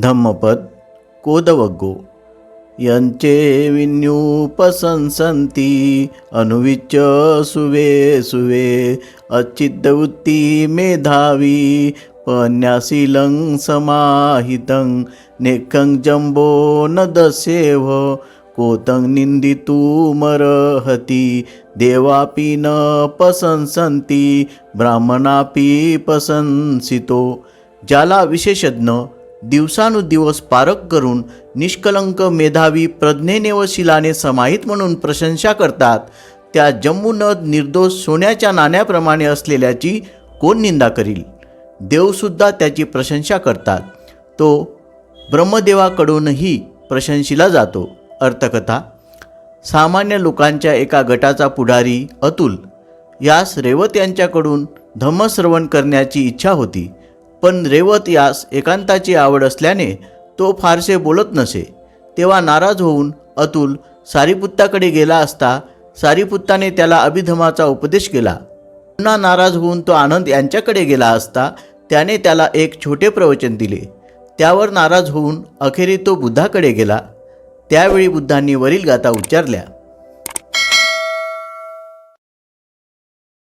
धम्मपद कोदवग्गो। यांचे विन्यूपसंसंती अनुविच सुवे सुवे। अच्चिद्वृत्ती मेधावी पन्यासिलं समाहितं। नेखं जम्बो न दस्येव कोतं निन्दितुमर्हति देवापि न पसंसन्ति ब्राह्मणापि पसंसितो। ज्याला विशेषज्ञ दिवसानुदिवस पारख करून निष्कलंक मेधावी प्रज्ञेने व शिलाने समाहित म्हणून प्रशंसा करतात. त्या जम्मूनद निर्दोष सोन्याच्या नाण्याप्रमाणे असलेल्याची कोण निंदा करील? देवसुद्धा त्याची प्रशंसा करतात. तो ब्रह्मदेवाकडूनही प्रशंसिला जातो. अर्थकथा. सामान्य लोकांच्या एका गटाचा पुढारी अतुल. यास रेवत यांच्याकडून धम्मश्रवण करण्याची इच्छा होती. पण रेवत यास एकांताची आवड असल्याने तो फारसे बोलत नसे. तेव्हा नाराज होऊन अतुल सारीपुत्ताकडे गेला असता सारीपुत्ताने त्याला अभिधमाचा उपदेश केला. पुन्हा नाराज होऊन तो आनंद यांच्याकडे गेला असता त्याने त्याला एक छोटे प्रवचन दिले. त्यावर नाराज होऊन अखेरी तो बुद्धाकडे गेला. त्यावेळी बुद्धांनी वरील गाथा उच्चारल्या.